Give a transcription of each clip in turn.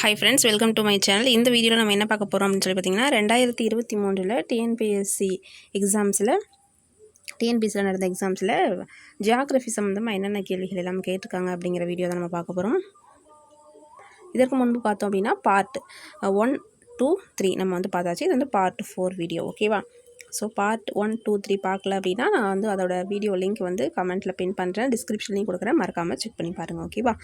Hi friends welcome to my channel இந்த வீடியோவில் நம்ம என்ன பார்க்க போகிறோம் அப்படின்னு சொல்லி பார்த்தீங்கன்னா ரெண்டாயிரத்தி இருபத்தி மூன்றில் டிஎன்பிஎஸ்சி எக்ஸாம்ஸில் டிஎன்பிஎஸ்சியில் நடந்த எக்ஸாம்ஸில் ஜியாகிரஃபி சம்மந்தமாக என்னென்ன கேள்விகள் எல்லாம் கேட்டிருக்காங்க அப்படிங்கிற வீடியோ தான் நம்ம பார்க்க போகிறோம் இதற்கு முன்பு பார்த்தோம் அப்படின்னா பார்ட் ஒன் டூ த்ரீ நம்ம வந்து பார்த்தாச்சு. இது வந்து பார்ட் ஃபோர் வீடியோ ஓகேவா so part one two three பார்க்கல அப்படின்னா நான் வந்து அதோட வீடியோ லிங்க் வந்து கமெண்ட்டில் பின் பண்ணுறேன் டிஸ்கிரிப்ஷன்லையும் கொடுக்குறேன். மறக்காமல் செக் பண்ணி பாருங்கள் ஓகேவா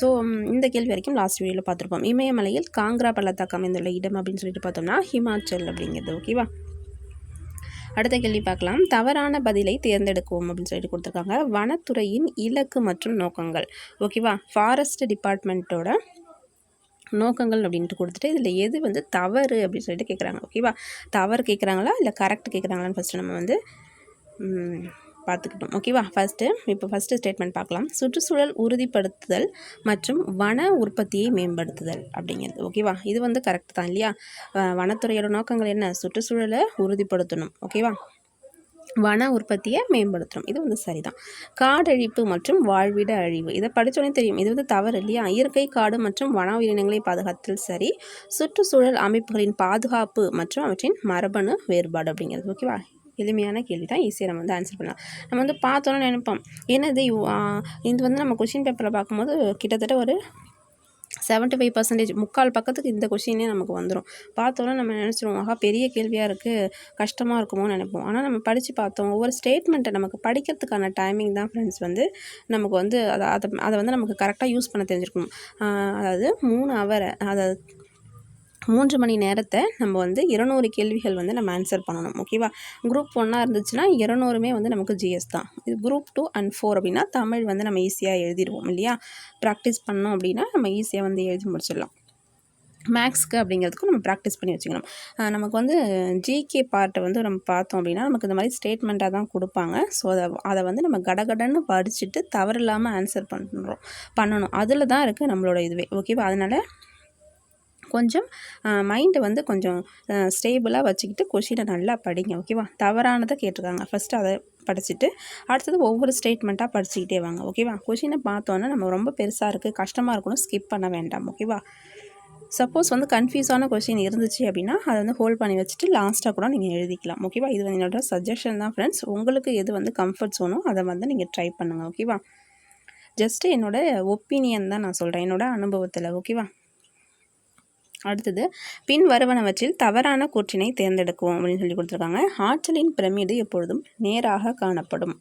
ஸோ இந்த கேள்வி வரைக்கும் லாஸ்ட் வீடியோவில் பார்த்துருப்போம். இமயமலையில் காங்கிரா பள்ளத்தாக்கு அமைந்துள்ள இடம் அப்படின்னு சொல்லிட்டு பார்த்தோம்னா ஹிமாச்சல் அப்படிங்கிறது ஓகேவா அடுத்த கேள்வி பார்க்கலாம். தவறான பதிலை தேர்ந்தெடுக்கவும் அப்படின்னு சொல்லிட்டு கொடுத்துருக்காங்க. வனத்துறையின் இலக்கு மற்றும் நோக்கங்கள் ஓகேவா ஃபாரஸ்ட் டிபார்ட்மெண்ட்டோட நோக்கங்கள் அப்படின்ட்டு கொடுத்துட்டு இதில் எது வந்து தவறு அப்படின்னு சொல்லிட்டு கேட்குறாங்க ஓகேவா தவறு கேட்குறாங்களா இல்லை கரெக்ட் கேட்குறாங்களான்னு ஃபஸ்ட்டு நம்ம வந்து பார்த்துக்கிட்டோம். ஓகேவா ஃபஸ்ட்டு இப்போ ஃபஸ்ட்டு ஸ்டேட்மெண்ட் பார்க்கலாம். சுற்றுச்சூழல் உறுதிப்படுத்துதல் மற்றும் வன உற்பத்தியை மேம்படுத்துதல் அப்படிங்கிறது. ஓகேவா இது வந்து கரெக்ட் தான் இல்லையா? வனத்துறையோட நோக்கங்கள் என்ன? சுற்றுச்சூழலை உறுதிப்படுத்தணும். ஓகேவா வன உற்பத்தியை மேம்படுத்துகிறோம் இது வந்து சரிதான். காடழிப்பு மற்றும் வாழ்விட அழிவு. இதை படித்தோடனே தெரியும். இது வந்து தவறு இல்லையா? இயற்கை காடு மற்றும் வன உயிரினங்களை பாதுகாத்தல் சரி. சுற்றுச்சூழல் அமைப்புகளின் பாதுகாப்பு மற்றும் அவற்றின் மரபணு வேறுபாடு அப்படிங்கிறது. ஓகேவா எளிமையான கேள்வி தான் ஈஸியாக நம்ம வந்து ஆன்சர் பண்ணலாம். நம்ம வந்து பார்த்தோன்னே நினைப்போம். என்னது? இது வந்து நம்ம கொஷின் பேப்பரில் பார்க்கும்போது கிட்டத்தட்ட ஒரு 75% ஃபைவ் பர்சன்டேஜ் முக்கால் பக்கத்துக்கு இந்த கொஷினே நமக்கு வந்துடும் பார்த்தோன்னே நம்ம நினச்சிருவோம் ஆஹா பெரிய கேள்வியாக இருக்குது கஷ்டமாக இருக்குமோன்னு நினைப்போம். ஆனால் நம்ம படித்து பார்த்தோம் ஒவ்வொரு ஸ்டேட்மெண்ட்டை நமக்கு படிக்கிறதுக்கான டைமிங் தான் ஃப்ரெண்ட்ஸ் வந்து நமக்கு வந்து அதை அதை அதை வந்து நமக்கு கரெக்டாக யூஸ் பண்ண தெரிஞ்சிருக்கணும். அதாவது மூணு அவரை அதாவது மூன்று மணி நேரத்தை நம்ம வந்து இருநூறு கேள்விகள் வந்து நம்ம ஆன்சர் பண்ணணும் ஓகேவா குரூப் ஒன்றா இருந்துச்சுன்னா இருநூறுமே வந்து நமக்கு ஜிஎஸ் தான். இது குரூப் டூ அண்ட் ஃபோர் அப்படின்னா தமிழ் வந்து நம்ம ஈஸியாக எழுதிடுவோம் இல்லையா? ப்ராக்டிஸ் பண்ணோம் அப்படின்னா நம்ம ஈஸியாக வந்து எழுதி முடிச்சிடலாம். மேக்ஸ்க்கு அப்படிங்கிறதுக்கும் நம்ம ப்ராக்டிஸ் பண்ணி வச்சுக்கணும். நமக்கு வந்து ஜிகே பார்ட்டை வந்து நம்ம பார்த்தோம் அப்படின்னா நமக்கு இந்த மாதிரி ஸ்டேட்மெண்ட்டாக தான் கொடுப்பாங்க. ஸோ அதை அதை வந்து நம்ம கடகடன்னு படிச்சுட்டு தவறில்லாமல் ஆன்சர் பண்ணுறோம் பண்ணணும். அதில் தான் இருக்குது நம்மளோட இதுவே ஓகேவா அதனால் கொஞ்சம் மைண்டை வந்து கொஞ்சம் ஸ்டேபிளாக வச்சுக்கிட்டு கொஷினை நல்லா படிங்க ஓகேவா தவறானதை கேட்டிருக்காங்க. ஃபஸ்ட்டு அதை படிச்சுட்டு அடுத்தது ஒவ்வொரு ஸ்டேட்மெண்ட்டாக படிச்சுக்கிட்டே வாங்க ஓகேவா கொஷினை பார்த்தோன்னே நம்ம ரொம்ப பெருசாக இருக்குது கஷ்டமாக இருக்கணும் ஸ்கிப் பண்ண வேண்டாம் ஓகேவா சப்போஸ் வந்து கன்ஃபியூஸான கொஷின் இருந்துச்சு அப்படின்னா அதை வந்து ஹோல்ட் பண்ணி வச்சுட்டு லாஸ்ட்டாக கூட நீங்கள் எழுதிக்கலாம் ஓகேவா இது வந்து என்னோட சஜஷன் தான் ஃப்ரெண்ட்ஸ் உங்களுக்கு எது வந்து கம்ஃபர்ட் ஸோனோ அதை வந்து நீங்கள் ட்ரை பண்ணுங்கள் ஓகேவா ஜஸ்ட்டு என்னோட ஒப்பீனியன் தான் நான் சொல்கிறேன் என்னோட அனுபவத்தில் ஓகேவா அடுத்தது பின் வருவனவற்றில் தவறான கூற்றினை தேர்ந்தெடுக்கும் அப்படின்னு சொல்லி கொடுத்துருக்காங்க. ஆற்றலின் பிரமிடு எப்பொழுதும் நேராக காணப்படும்.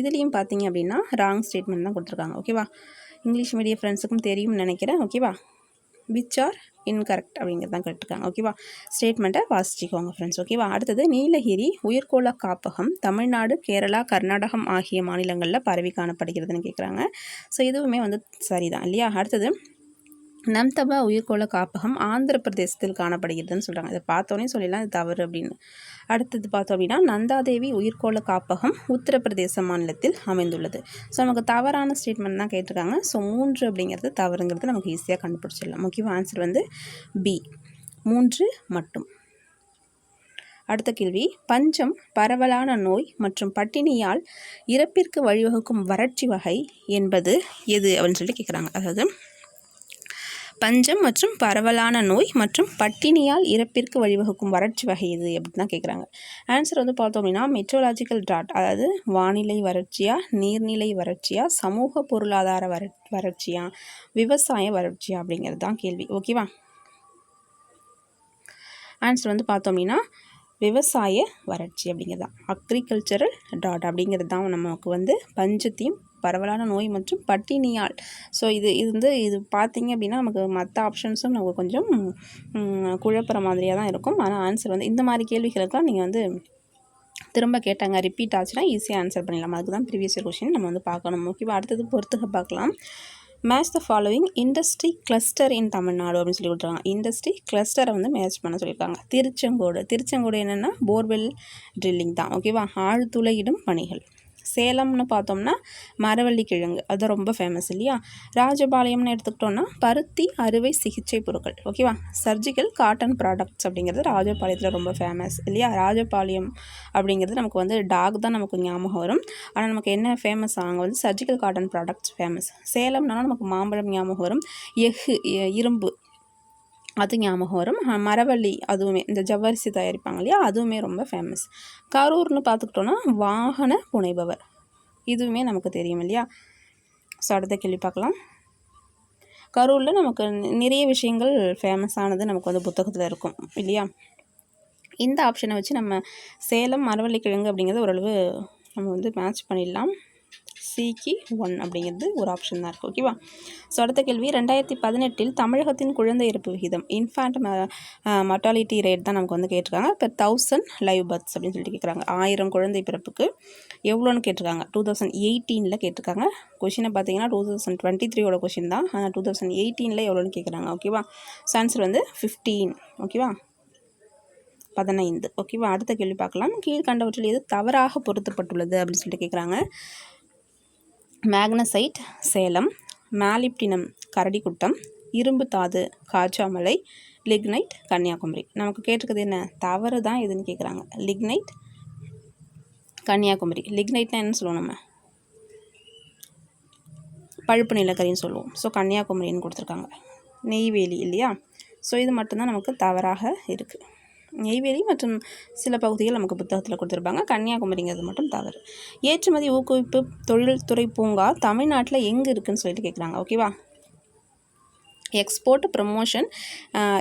இதுலேயும் பார்த்தீங்க அப்படின்னா ராங் ஸ்டேட்மெண்ட் தான் கொடுத்துருக்காங்க. ஓகேவா இங்கிலீஷ் மீடியம் ஃப்ரெண்ட்ஸுக்கும் தெரியும்னு நினைக்கிறேன். ஓகேவா விச் ஆர் இன்கரெக்ட் அப்படிங்கிறது தான் கேட்டிருக்காங்க. ஓகேவா ஸ்டேட்மெண்ட்டை வாசிச்சுக்கோங்க ஃப்ரெண்ட்ஸ் ஓகேவா அடுத்தது நீலகிரி உயிர்கோள காப்பகம் தமிழ்நாடு கேரளா கர்நாடகம் ஆகிய மாநிலங்களில் பரவி காணப்படுகிறதுன்னு கேட்குறாங்க ஸோ இதுவுமே வந்து சரிதான் இல்லையா? அடுத்தது நம்தபா உயிர்கோள காப்பகம் ஆந்திர பிரதேசத்தில் காணப்படுகிறதுன்னு சொல்கிறாங்க இதை பார்த்தோன்னே சொல்லிடலாம் இது தவறு அப்படின்னு. அடுத்தது பார்த்தோம் அப்படின்னா நந்தாதேவி உயிர்கோள காப்பகம் உத்தரப்பிரதேச மாநிலத்தில் அமைந்துள்ளது. ஸோ நமக்கு தவறான ஸ்டேட்மெண்ட் தான் கேட்டிருக்காங்க. ஸோ மூன்று அப்படிங்கிறது தவறுங்கிறது நமக்கு ஈஸியாக கண்டுபிடிச்சிடலாம். முக்கியமாக ஆன்சர் வந்து பி மூன்று மட்டும். அடுத்த கேள்வி பஞ்சம் பரவலான நோய் மற்றும் பட்டினியால் இறப்பிற்கு வழிவகுக்கும் வறட்சி வகை என்பது எது அப்படின்னு சொல்லி கேட்குறாங்க அதாவது பஞ்சம் மற்றும் பரவலான நோய் மற்றும் பட்டினியால் இறப்பிற்கு வழிவகுக்கும் வறட்சி வகை இது அப்படின்னு தான் கேட்குறாங்க ஆன்சர் வந்து பார்த்தோம் அப்படின்னா மெட்ரோலாஜிக்கல் டாட் அதாவது வானிலை வறட்சியா நீர்நிலை வறட்சியா சமூக பொருளாதார வற வறட்சியா விவசாய வறட்சியா அப்படிங்கிறது தான் கேள்வி. ஓகேவா ஆன்சர் வந்து பார்த்தோம் அப்படின்னா விவசாய வறட்சி அப்படிங்கிறது தான். அக்ரிகல்ச்சரல் டாட் அப்படிங்கிறது தான் நமக்கு வந்து பஞ்சத்தையும் பரவலான நோய் மற்றும் பட்டினியால். ஸோ இது இது வந்து இது பார்த்தீங்க அப்படின்னா நமக்கு மற்ற ஆப்ஷன்ஸும் நமக்கு கொஞ்சம் குழப்புற மாதிரியாக தான் இருக்கும். ஆனால் ஆன்சர் வந்து இந்த மாதிரி கேள்விகளுக்கெல்லாம் நீங்கள் வந்து திரும்ப கேட்டாங்க ரிப்பீட் ஆச்சுன்னா ஈஸியாக ஆன்சர் பண்ணிடலாம். அதுக்கு தான் ப்ரீவியஸ் இயர் கொஷின் நம்ம வந்து பார்க்கணும். ஓகேவா அடுத்தது பொறுத்துக பார்க்கலாம். Match the following industry cluster in Tamil Nadu அப்படின்னு சொல்லி கொடுத்துருக்காங்க. இண்டஸ்ட்ரி கிளஸ்டரை வந்து மேட்ச் பண்ண சொல்லியிருக்காங்க. திருச்செங்கோடு. திருச்செங்கோடு என்னென்னா போர்வெல் ட்ரில்லிங் தான். ஓகேவா ஆழ்துளையிடும் பணிகள். சேலம்னு பார்த்தோம்னா மரவள்ளி கிழங்கு அது ரொம்ப ஃபேமஸ் இல்லையா? ராஜபாளையம்னு எடுத்துக்கிட்டோம்னா பருத்தி அறுவை சிகிச்சை பொருட்கள். ஓகேவா சர்ஜிக்கல் காட்டன் ப்ராடக்ட்ஸ் அப்படிங்கிறது ராஜபாளையத்தில் ரொம்ப ஃபேமஸ் இல்லையா? ராஜபாளையம் அப்படிங்கிறது நமக்கு வந்து டாக் தான் நமக்கு ஞாபகம் வரும். ஆனால் நமக்கு என்ன ஃபேமஸ் அங்கே வந்து சர்ஜிக்கல் காட்டன் ப்ராடக்ட்ஸ் ஃபேமஸ் சேலம்னாலும் நமக்கு மாம்பழம் ஞாபகம் வரும். எஃகு எ- இரும்பு அது ஞாபகம் வரும். மரவள்ளி அதுவுமே இந்த ஜவ்வரிசி தயாரிப்பாங்க இல்லையா? அதுவுமே ரொம்ப ஃபேமஸ் கரூர்னு பார்த்துக்கிட்டோன்னா வாகன புனைபவர். இதுவுமே நமக்கு தெரியும் இல்லையா? ஸோ அடுத்த கேள்வி பார்க்கலாம். கரூரில் நமக்கு நிறைய விஷயங்கள் ஃபேமஸானது நமக்கு வந்து புத்தகத்தில் இருக்கும் இல்லையா? இந்த ஆப்ஷனை வச்சு நம்ம சேலம் மரவள்ளி கிழங்கு அப்படிங்கிறது ஓரளவு நம்ம வந்து மேட்ச் பண்ணிடலாம். சிக்கு ஒன் அப்படிங்கிறது ஒரு ஆப்ஷன் தான் இருக்குது ஓகேவா ஸோ அடுத்த கேள்வி. ரெண்டாயிரத்தி பதினெட்டில் தமிழகத்தின் குழந்தை இறப்பு விகிதம் இன்ஃபேண்ட் மர்டாலிட்டி ரேட் தான் நமக்கு வந்து கேட்டிருக்காங்க. இப்போ தௌசண்ட் லைவ் பர்த்ஸ் அப்படின்னு சொல்லிட்டு கேட்குறாங்க. ஆயிரம் குழந்தை பிறப்புக்கு எவ்வளோன்னு கேட்டிருக்காங்க. டூ தௌசண்ட் எயிட்டீனில் கேட்டிருக்காங்க. கொஷினை பார்த்தீங்கன்னா டூ தௌசண்ட் டுவெண்ட்டி த்ரீயோட கொஷின் தான். ஆனால் டூ தௌசண்ட் எயிட்டீனில் எவ்வளோன்னு கேட்குறாங்க. ஓகேவா ஸோ ஆன்சர் வந்து ஃபிஃப்டீன் ஓகேவா பதினைந்து. ஓகேவா அடுத்த கேள்வி பார்க்கலாம். கீழ்கண்டவற்றில் எது தவறாக பொருத்தப்பட்டுள்ளது அப்படின்னு சொல்லிட்டு கேட்குறாங்க. மேக்னசைட் சேலம் மேலிப்டினம் கரடிக்குட்டம் இரும்பு தாது காஜாமலை லிக்னைட் கன்னியாகுமரி. நமக்கு கேட்டிருக்கிறது என்ன? தவறு தான் எதுன்னு கேட்குறாங்க. லிக்னைட் கன்னியாகுமரி. லிக்னைட்னா என்ன சொல்லுவோம் நம்ம. பழுப்பு நிலக்கரின்னு சொல்லுவோம். ஸோ கன்னியாகுமரின்னு கொடுத்துருக்காங்க. நெய்வேலி இல்லையா? ஸோ இது மட்டும்தான் நமக்கு தவறாக இருக்குது நெய்வேலி மற்றும் சில பகுதிகள் நமக்கு புத்தகத்தில் கொடுத்துருப்பாங்க. கன்னியாகுமரிங்கிறது மட்டும் தவறு. ஏற்றுமதி ஊக்குவிப்பு தொழில்துறை பூங்கா தமிழ்நாட்டில் எங்கே இருக்குன்னு சொல்லிட்டு கேட்குறாங்க ஓகேவா export promotion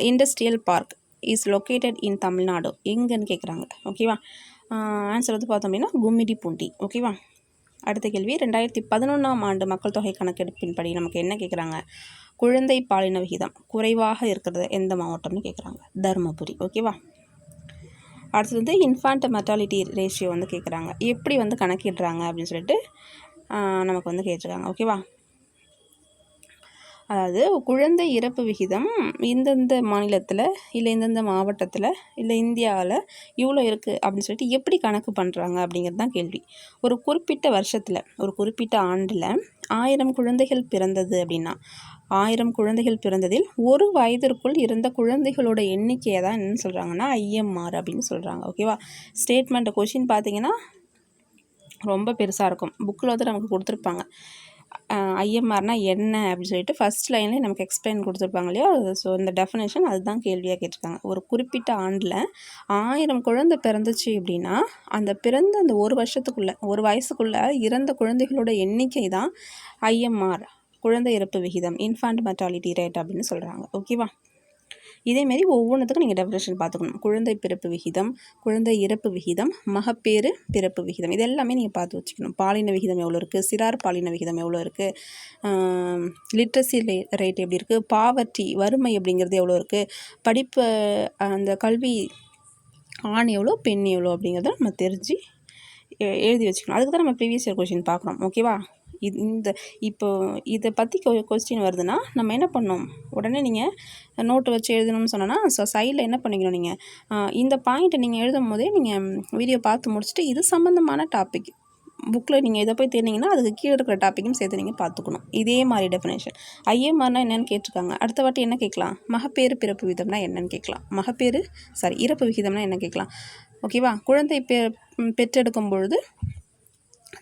industrial park is located in Tamil Nadu எங்கன்னு கேட்குறாங்க ஓகேவா ஆன்சர் uh, வந்து பார்த்தோம் அப்படின்னா கும்மிடி பூண்டி ஓகேவா அடுத்த கேள்வி. ரெண்டாயிரத்தி பதினொன்றாம் ஆண்டு மக்கள் தொகை கணக்கெடுப்பின்படி நமக்கு என்ன கேட்குறாங்க குழந்தை பாலின விகிதம் குறைவாக இருக்கிறது எந்த மாவட்டம்னு கேட்குறாங்க தருமபுரி. ஓகேவா அடுத்தது வந்து இன்ஃபான்ட் மெர்டாலிட்டி ரேஷியோ வந்து கேட்குறாங்க எப்படி வந்து கணக்கிடுறாங்க அப்படின்னு சொல்லிட்டு நமக்கு வந்து கேட்டிருக்காங்க. ஓகேவா அதாவது குழந்தை இறப்பு விகிதம் இந்தந்த மாநிலத்தில் இல்லை இந்தந்த மாவட்டத்தில் இல்லை இந்தியாவில் இவ்வளோ இருக்குது அப்படின்னு சொல்லிட்டு எப்படி கணக்கு பண்ணுறாங்க அப்படிங்கிறது தான் கேள்வி. ஒரு குறிப்பிட்ட வருஷத்தில் ஒரு குறிப்பிட்ட ஆண்டில் ஆயிரம் குழந்தைகள் பிறந்தது அப்படின்னா ஆயிரம் குழந்தைகள் பிறந்ததில் ஒரு வயதிற்குள் இருந்த குழந்தைகளோட எண்ணிக்கையை தான் என்னன்னு சொல்கிறாங்கன்னா ஐஎம்ஆர் அப்படின்னு சொல்கிறாங்க ஓகேவா ஸ்டேட்மெண்ட் கொஷின் பார்த்தீங்கன்னா ரொம்ப பெருசாக இருக்கும். புக்கில் வந்து நமக்கு கொடுத்துருப்பாங்க. ஐஎம்ஆர்னா என்ன அப்படின்னு சொல்லிட்டு ஃபஸ்ட் லைன்லேயே நமக்கு எக்ஸ்பிளைன் கொடுத்துருப்பாங்க இல்லையா? ஸோ இந்த டெஃபினேஷன் அதுதான் கேள்வியாக கேட்டிருக்காங்க. ஒரு குறிப்பிட்ட ஆண்டில் ஆயிரம் குழந்தை பிறந்துச்சு அப்படின்னா அந்த பிறந்த அந்த ஒரு வருஷத்துக்குள்ளே ஒரு வயசுக்குள்ளே இறந்த குழந்தைகளோட எண்ணிக்கை தான் ஐஎம்ஆர். குழந்தை இறப்பு விகிதம் இன்ஃபான்ட் மெர்டாலிட்டி ரேட் அப்படின்னு சொல்கிறாங்க ஓகேவா இதேமாரி ஒவ்வொன்றுத்துக்கும் நீங்கள் டெஃபினேஷன் பார்த்துக்கணும். குழந்தை பிறப்பு விகிதம் குழந்தை இறப்பு விகிதம் மகப்பேறு பிறப்பு விகிதம். இது எல்லாமே நீங்கள் பார்த்து வச்சுக்கணும். பாலின விகிதம் எவ்வளோ இருக்குது சிறார் பாலின விகிதம் எவ்வளோ இருக்குது லிட்ரஸி ரேட் எப்படி இருக்குது பாவர்ட்டி வறுமை அப்படிங்கிறது எவ்வளோ இருக்குது படிப்பு அந்த கல்வி ஆண் எவ்வளோ பெண் எவ்வளோ அப்படிங்கிறத நம்ம தெரிஞ்சு எ- எழுதி வச்சுக்கணும். அதுக்கு தான் நம்ம ப்ரீவியஸ் இயர் கொஷின் பார்க்குறோம். ஓகேவா இது இந்த இப்போ இதை பற்றி கொ கொஸ்டின் வருதுன்னா நம்ம என்ன பண்ணோம்? உடனே நீங்கள் நோட்டு வச்சு எழுதணும்னு சொன்னோன்னா ஸோ சைடில் என்ன பண்ணிக்கணும் நீங்கள் இந்த பாயிண்ட்டை நீங்கள் எழுதும் போதே நீங்கள் வீடியோ பார்த்து முடிச்சுட்டு இது சம்மந்தமான டாபிக் புக்கில் நீங்கள் இதை போய் தேர்ந்தீங்கன்னா அதுக்கு கீழே இருக்கிற டாப்பிக்கும் சேர்த்து நீங்கள் பார்த்துக்கணும். இதே மாதிரி டெஃபினேஷன் ஐஎம்ஆர்னா என்னன்னு கேட்டிருக்காங்க. அடுத்த வாட்டி என்ன கேட்கலாம்? மகப்பேறு பிறப்பு விகிதம்னா என்னென்னு கேட்கலாம். மகப்பேறு சாரி இறப்பு விகிதம்னா என்ன கேட்கலாம். ஓகேவா குழந்தை பெ பெற்றெடுக்கும் பொழுது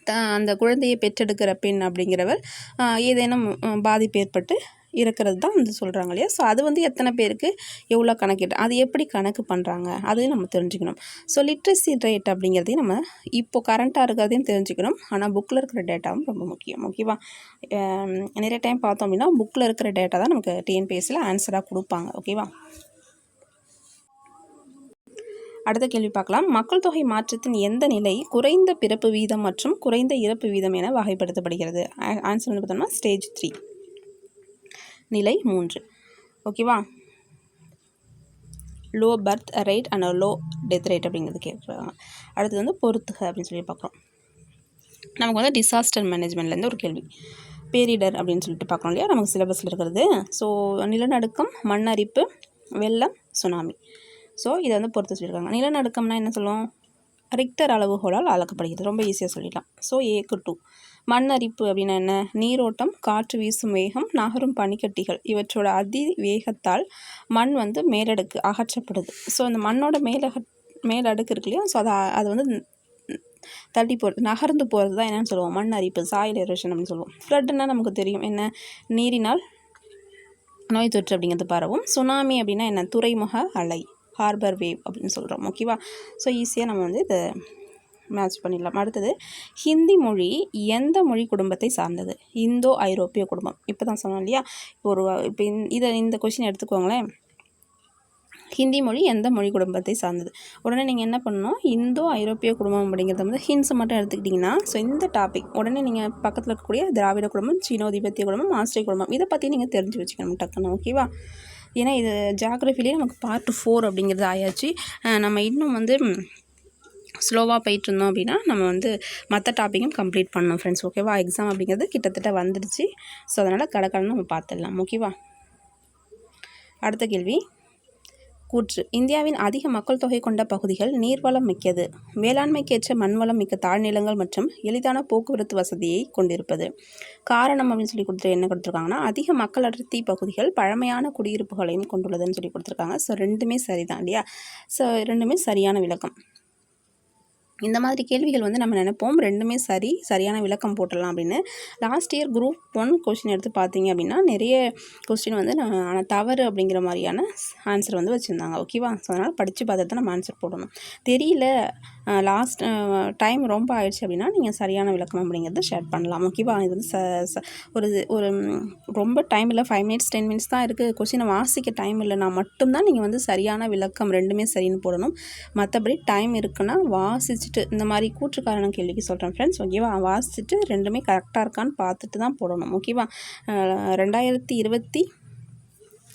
த அந்த குழந்தையை பெற்றெடுக்கிற பெண் அப்படிங்கிறவர் ஏதேனும் பாதிப்பு ஏற்பட்டு இருக்கிறது தான் வந்து சொல்கிறாங்க இல்லையா? ஸோ அது வந்து எத்தனை பேருக்கு எவ்வளோ கணக்கிட்டு அது எப்படி கணக்கு பண்ணுறாங்க அதையும் நம்ம தெரிஞ்சுக்கணும். ஸோ லிட்ரஸி ரேட் அப்படிங்கிறதையும் நம்ம இப்போ கரண்ட்டாக இருக்கிறதையும் தெரிஞ்சுக்கணும். ஆனால் புக்கில் இருக்கிற டேட்டாவும் ரொம்ப முக்கியம் ஓகேவா நிறைய டைம் பார்த்தோம் அப்படின்னா புக்கில் இருக்கிற டேட்டா தான் நமக்கு டிஎன்பிஎஸ்சியில் ஆன்சராக கொடுப்பாங்க ஓகேவா அடுத்த கேள்வி பார்க்கலாம். மக்கள் தொகை மாற்றத்தின் எந்த நிலை குறைந்த பிறப்பு வீதம் மற்றும் குறைந்த இறப்பு வீதம் என வகைப்படுத்தப்படுகிறது? ஆன்சர் வந்து பார்த்தோம்னா ஸ்டேஜ் த்ரீ நிலை மூன்று. ஓகேவா low birth rate and low death rate அப்படிங்கிறது கேட்குறாங்க. அடுத்தது வந்து பொறுத்துக அப்படின்னு சொல்லி பார்க்குறோம். நமக்கு வந்து டிசாஸ்டர் மேனேஜ்மெண்ட்லேருந்து ஒரு கேள்வி. பேரிடர் அப்படின்னு சொல்லிட்டு பார்க்குறோம் இல்லையா? நமக்கு சிலபஸில் இருக்கிறது. ஸோ நிலநடுக்கம் மண்ணரிப்பு வெள்ளம் சுனாமி ஸோ இதை வந்து பொறுத்து சொல்லியிருக்காங்க. நிலநடுக்கம்னா என்ன சொல்லுவோம்? ரிக்டர் அளவுகோலால் அளக்கப்படுகிறது ரொம்ப ஈஸியாக சொல்லிடலாம். ஸோ ஏக்கு டூ மண் அரிப்பு அப்படின்னா என்ன? நீரோட்டம் காற்று வீசும் வேகம் நகரும் பனிக்கட்டிகள். இவற்றோட அதி வேகத்தால் மண் வந்து மேலடுக்கு அகற்றப்படுது. ஸோ அந்த மண்ணோட மேலக மேலடுக்கு இருக்கு இல்லையா? ஸோ அதை அது வந்து தள்ளி போகிறது நகர்ந்து போகிறது தான் என்னென்னு சொல்லுவோம். மண் அரிப்பு சாயில் எரோஷன் அப்படின்னு சொல்லுவோம். ஃப்ளட்டுன்னா நமக்கு தெரியும். என்ன? நீரினால் நோய் தொற்று அப்படிங்கிறது பரவும். சுனாமி அப்படின்னா என்ன? துறைமுக அலை. ஹார்பர் வேவ் அப்படின்னு சொல்கிறோம் ஓகேவா ஸோ ஈஸியாக நம்ம வந்து இதை மேட்ச் பண்ணிடலாம். அடுத்தது ஹிந்தி மொழி எந்த மொழி குடும்பத்தை சார்ந்தது? இந்தோ ஐரோப்பிய குடும்பம். இப்போ தான் சொன்னோம் இல்லையா? இப்போ ஒரு இப்போ இதை இந்த கொஷின் எடுத்துக்கோங்களேன். ஹிந்தி மொழி எந்த மொழி குடும்பத்தை சார்ந்தது? உடனே நீங்கள் என்ன பண்ணணும்? இந்தோ ஐரோப்பிய குடும்பம் அப்படிங்கிறத வந்து ஹின்ஸை மட்டும் எடுத்துக்கிட்டிங்கன்னா ஸோ இந்த டாபிக் உடனே நீங்கள் பக்கத்தில் இருக்கக்கூடிய திராவிட குடும்பம் சீனோ திபெத்திய குடும்பம் ஆஸ்திரிய குடும்பம் இதை பற்றி நீங்கள் தெரிஞ்சு வச்சுக்கணும் டக்குன்னு. ஓகேவா ஏன்னா இது ஜாகிரஃபிலே நமக்கு பார்ட் ஃபோர் அப்படிங்கிறது ஆயாச்சு. நம்ம இன்னும் வந்து ஸ்லோவாக போயிட்டு இருந்தோம் அப்படின்னா நம்ம வந்து மற்ற டாப்பிக்கும் கம்ப்ளீட் பண்ணோம் ஃப்ரெண்ட்ஸ் ஓகேவா எக்ஸாம் அப்படிங்கிறது கிட்டத்தட்ட வந்துடுச்சு. ஸோ அதனால் கடற்கடன்னு நம்ம பார்த்துடலாம். ஓகேவா அடுத்த கேள்வி. கூற்று. இந்தியாவின் அதிக மக்கள் தொகை கொண்ட பகுதிகள் நீர்வளம் மிக்கது. வேளாண்மைக்கேற்ற மண்வளம் மிக்க தாழ்நிலங்கள் மற்றும் எளிதான போக்குவரத்து வசதியை கொண்டிருப்பது. காரணம் அப்படின்னு சொல்லி கொடுத்துட்டு என்ன கொடுத்துருக்காங்கன்னா அதிக மக்கள் அடர்த்தி பகுதிகள் பழமையான குடியிருப்புகளையும் கொண்டுள்ளதுன்னு சொல்லி கொடுத்துருக்காங்க. ஸோ ரெண்டுமே சரிதான் இல்லையா? ஸோ ரெண்டுமே சரியான விளக்கம். இந்த மாதிரி கேள்விகள் வந்து நம்ம நினைப்போம். ரெண்டுமே சரி சரியான விளக்கம் போட்டுடலாம் அப்படின்னு. Last year group one question எடுத்து பார்த்தீங்க அப்படின்னா நிறைய கொஸ்டின் வந்து ஆனால் தவறு அப்படிங்கிற மாதிரியான ஆன்சர் வந்து வச்சுருந்தாங்க. ஓகேவா ஸோ அதனால் படித்து பார்த்துட்டு நம்ம ஆன்சர் போடணும். தெரியல. லாஸ்ட் டைம் ரொம்ப ஆயிடுச்சு அப்படின்னா நீங்கள் சரியான விளக்கம் அப்படிங்கிறத ஷேர் பண்ணலாம். ஓகேவா இது வந்து ச ஒரு ஒரு ரொம்ப டைம் இல்லை. ஃபைவ் மினிட்ஸ் டென் மினிட்ஸ் தான் இருக்குது கொஸ்டினை வாசிக்க டைம் இல்லைனா மட்டும்தான் நீங்கள் வந்து சரியான விளக்கம் ரெண்டுமே சரின்னு போடணும். மற்றபடி டைம் இருக்குன்னா ஃபஸ்ட்டு இந்த மாதிரி கூற்றுக்காரன கேள்விக்கு சொல்கிறேன் ஃப்ரெண்ட்ஸ் ஓகேவா வாசிச்சுட்டு ரெண்டுமே கரெக்டாக இருக்கான்னு பார்த்துட்டு தான் போடணும். ஓகேவா ரெண்டாயிரத்தி இருபத்தி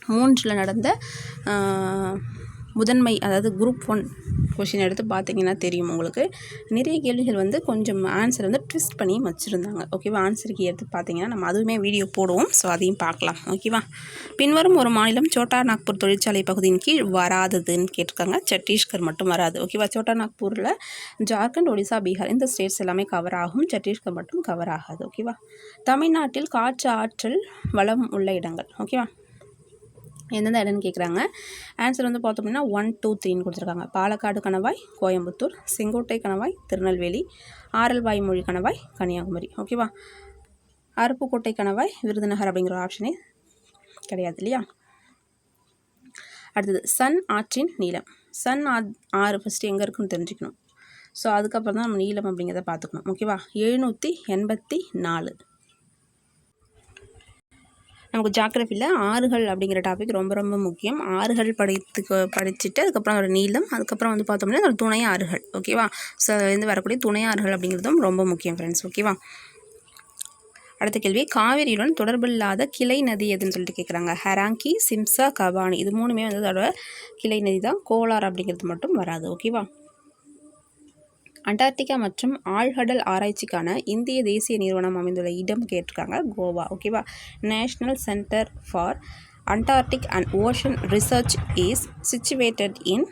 மூன்றில் நடந்த முதன்மை அதாவது குரூப் ஒன் கொஷின் எடுத்து பார்த்தீங்கன்னா தெரியும் உங்களுக்கு. நிறைய கேள்விகள் வந்து கொஞ்சம் ஆன்சர் வந்து ட்விஸ்ட் பண்ணி வச்சுருந்தாங்க. ஓகேவா ஆன்சருக்கு எடுத்து பார்த்தீங்கன்னா நம்ம அதுவுமே வீடியோ போடுவோம். ஸோ அதையும் பார்க்கலாம். ஓகேவா பின்வரும் ஒரு மாநிலம் சோட்டா நாக்பூர் தொழிற்சாலை பகுதியின் கீழ் வராததுன்னு கேட்டிருக்காங்க. சத்தீஸ்கர் மட்டும் வராது. ஓகேவா சோட்டா நாக்பூரில் ஜார்க்கண்ட் ஒடிசா பீகார் இந்த ஸ்டேட்ஸ் எல்லாமே கவர் ஆகும். சத்தீஸ்கர் மட்டும் கவர் ஆகாது. ஓகேவா தமிழ்நாட்டில் காற்று ஆற்றல் வளம் உள்ள இடங்கள். ஓகேவா எந்தெந்த இடம்னு கேட்குறாங்க ஆன்சர் வந்து பார்த்தோம் அப்படின்னா ஒன் டூ த்ரீன்னு கொடுத்துருக்காங்க. பாலக்காடு கணவாய் கோயம்புத்தூர் செங்கோட்டை கணவாய் திருநெல்வேலி ஆரல்வாய் மொழி கணவாய் கன்னியாகுமரி. ஓகேவா அருப்புக்கோட்டை கணவாய் விருதுநகர் அப்படிங்கிற ஆப்ஷனே கிடையாது இல்லையா? அடுத்தது சன் ஆற்றின் நீளம். சன் ஆ ஆறு ஃபஸ்ட்டு எங்கே இருக்குன்னு தெரிஞ்சுக்கணும். ஸோ அதுக்கப்புறம் தான் நம்ம நீளம் அப்படிங்கிறத பார்த்துக்கணும். ஓகேவா எழுநூற்றி எண்பத்தி நாலு. நமக்கு ஜாக்ரஃபியில் ஆறுகள் அப்படிங்கிற டாபிக் ரொம்ப ரொம்ப முக்கியம். ஆறுகள் படித்து படிச்சுட்டு அதுக்கப்புறம் அதோட நீளம் அதுக்கப்புறம் வந்து பார்த்தோம்னா அதோட துணை ஆறுகள். ஓகேவா ஸோ வந்து வரக்கூடிய துணை ஆறுகள் அப்படிங்கிறதும் ரொம்ப முக்கியம் ஃப்ரெண்ட்ஸ் ஓகேவா அடுத்த கேள்வி காவிரியுடன் தொடர்பில்லாத கிளை நதி எதுன்னு சொல்லிட்டு கேட்குறாங்க ஹராங்கி சிம்சா கபானி இது மூணுமே வந்து அதோட கிளை நதி தான் கோலார் அப்படிங்கிறது மட்டும் வராது. ஓகேவா அண்டார்டிகா மற்றும் ஆழ்கடல் ஆராய்ச்சிக்கான இந்திய தேசிய நிறுவனம் அமைந்துள்ள இடம் கேட்டிருக்காங்க கோவா ஓகேவா national centre for Antarctic and ocean research is situated in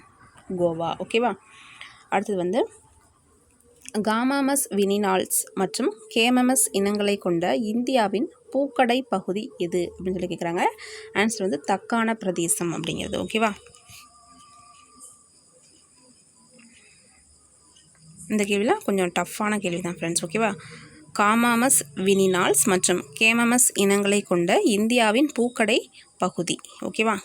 Goa ஓகேவா அடுத்தது வந்து காமாமஸ் வினினால்ஸ் மற்றும் கேமமஸ் இனங்களை கொண்ட இந்தியாவின் பூக்கடை பகுதி எது? அப்படின்னு சொல்லி கேட்குறாங்க. ஆன்சர் வந்து தக்கான பிரதேசம் அப்படிங்கிறது ஓகேவா இந்த கேள்விலாம் கொஞ்சம் டஃப்பான கேள்வி தான் ஃப்ரெண்ட்ஸ் ஓகேவா காமாமஸ் வினினால்ஸ் மற்றும் கேமமஸ் இனங்களை கொண்ட இந்தியாவின் பூக்கடை பகுதி. ஓகேவா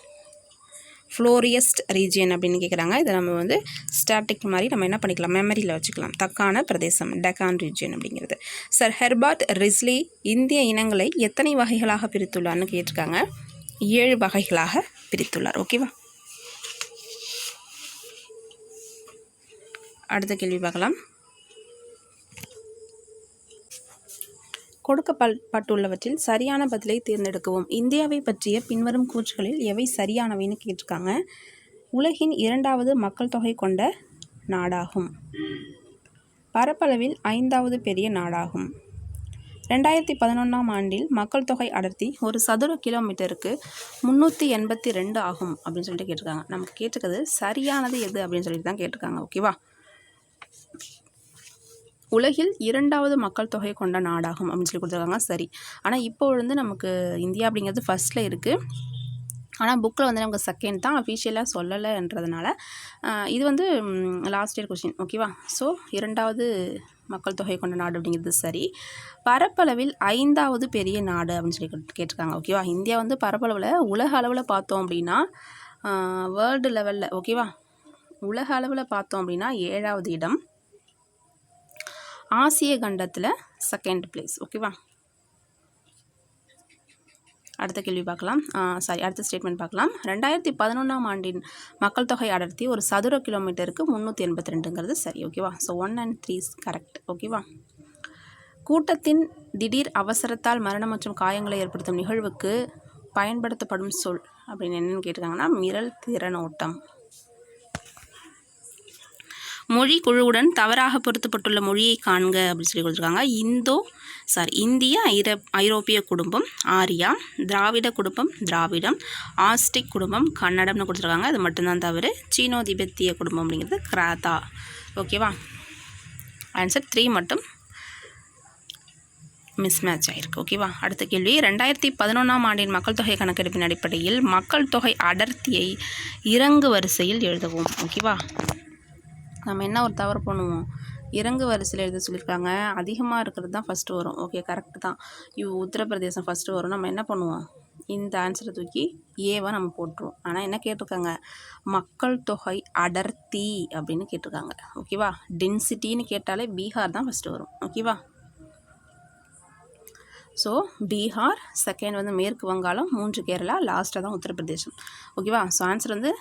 ஃப்ளோரியஸ்ட் ரீஜியன் அப்படின்னு கேட்குறாங்க இதை நம்ம வந்து ஸ்டாட்டிக் மாதிரி நம்ம என்ன பண்ணிக்கலாம்? மெமரியில் வச்சுக்கலாம். தக்கான பிரதேசம் டெக்கான் ரீஜியன் அப்படிங்கிறது. சார் ஹெர்பார்ட் ரிஸ்லி இந்திய இனங்களை எத்தனை வகைகளாக பிரித்துள்ளார்னு கேட்டிருக்காங்க. ஏழு வகைகளாக பிரித்துள்ளார். ஓகேவா அடுத்த கேள்வி பார்க்கலாம். கொடுக்கப்பட்டுள்ளவற்றில் சரியான பதிலை தேர்ந்தெடுக்கவும். இந்தியாவை பற்றிய பின்வரும் கூற்றுகளில் எவை சரியானவைன்னு கேட்டிருக்காங்க. உலகின் இரண்டாவது மக்கள் தொகை கொண்ட நாடாகும். பரப்பளவில் ஐந்தாவது பெரிய நாடாகும். ரெண்டாயிரத்தி பதினொன்றாம் ஆண்டில் மக்கள் தொகை அடர்த்தி ஒரு சதுர கிலோமீட்டருக்கு முந்நூற்றி எண்பத்தி ரெண்டு ஆகும் அப்படின்னு சொல்லிட்டு கேட்டிருக்காங்க. நமக்கு கேட்டிருக்கிறது சரியானது எது அப்படின்னு சொல்லிட்டு தான் கேட்டிருக்காங்க. ஓகேவா? உலகில் இரண்டாவது மக்கள் தொகை கொண்ட நாடாகும் அப்படின்னு சொல்லி கொடுத்துருக்காங்க. சரி. ஆனால் இப்போ வந்து நமக்கு இந்தியா அப்படிங்கிறது ஃபஸ்ட்டில் இருக்குது ஆனால் புக்கில் வந்து நமக்கு செகண்ட் தான். அஃபிஷியலாக சொல்லலைன்றதுனால இது வந்து லாஸ்ட் இயர் கொஷின் ஓகேவா ஸோ இரண்டாவது மக்கள் தொகை கொண்ட நாடு அப்படிங்கிறது சரி. பரப்பளவில் ஐந்தாவது பெரிய நாடு அப்படின்னு சொல்லி கேட்டிருக்காங்க. ஓகேவா இந்தியா வந்து பரப்பளவில் உலக அளவில் பார்த்தோம் அப்படின்னா வேர்ல்டு லெவலில் ஓகேவா உலக அளவில் பார்த்தோம் அப்படின்னா ஏழாவது இடம். ஆசிய கண்டத்தில் செகண்ட் பிளேஸ் ஓகேவா அடுத்த கேள்வி பார்க்கலாம். சாரி அடுத்த ஸ்டேட்மெண்ட் பார்க்கலாம். ரெண்டாயிரத்தி பதினொன்றாம் ஆண்டின் மக்கள் தொகை அடர்த்தி ஒரு சதுர கிலோமீட்டருக்கு முந்நூற்றி எண்பத்தி ரெண்டுங்கிறது சரி ஓகேவா so one and three correct ஓகேவா கூட்டத்தின் திடீர் அவசரத்தால் மரணம் மற்றும் காயங்களை ஏற்படுத்தும் நிகழ்வுக்கு பயன்படுத்தப்படும் சொல் அப்படின்னு என்னென்னு கேட்டிருக்காங்கன்னா மிரல் திறனோட்டம். மொழி குழுவுடன் தவறாக பொருத்தப்பட்டுள்ள மொழியை காண்க அப்படின்னு சொல்லி கொடுத்துருக்காங்க. இந்தோ சாரி இந்திய ஐர ஐரோப்பிய குடும்பம் ஆரியா திராவிட குடும்பம் திராவிடம் ஆஸ்டிக் குடும்பம் கன்னடம்னு கொடுத்துருக்காங்க. அது மட்டும்தான் தவறு. சீனோ திபெத்திய குடும்பம் அப்படிங்கிறது கிராதா ஓகேவா ஆன்சர் த்ரீ மட்டும் மிஸ் மேட்ச் ஓகேவா அடுத்த கேள்வி. ரெண்டாயிரத்தி பதினொன்றாம் ஆண்டின் மக்கள் தொகை கணக்கெடுப்பின் அடிப்படையில் மக்கள் தொகை அடர்த்தியை இறங்கு வரிசையில் எழுதவும். ஓகேவா நம்ம என்ன ஒரு தவறு பண்ணுவோம்? இறங்கு வரிசையில் எழுத சொல்லியிருக்காங்க. அதிகமாக இருக்கிறது தான் ஃபஸ்ட்டு வரும். ஓகே கரெக்டு தான். இவ் உத்தரப்பிரதேசம் ஃபஸ்ட்டு வரும். நம்ம என்ன பண்ணுவோம்? இந்த ஆன்சரை தூக்கி ஏவை நம்ம போட்டுருவோம். ஆனால் என்ன கேட்டிருக்காங்க? மக்கள் தொகை அடர்த்தி அப்படின்னு கேட்டிருக்காங்க. ஓகேவா டென்சிட்டின்னு கேட்டாலே பீகார் தான் ஃபஸ்ட்டு வரும். ஓகேவா ஸோ பீகார் செகண்ட் வந்து மேற்கு வங்காளம் மூன்று கேரளா லாஸ்ட்டாக தான் உத்தரப்பிரதேசம். ஓகேவா ஸோ ஆன்சர் வந்து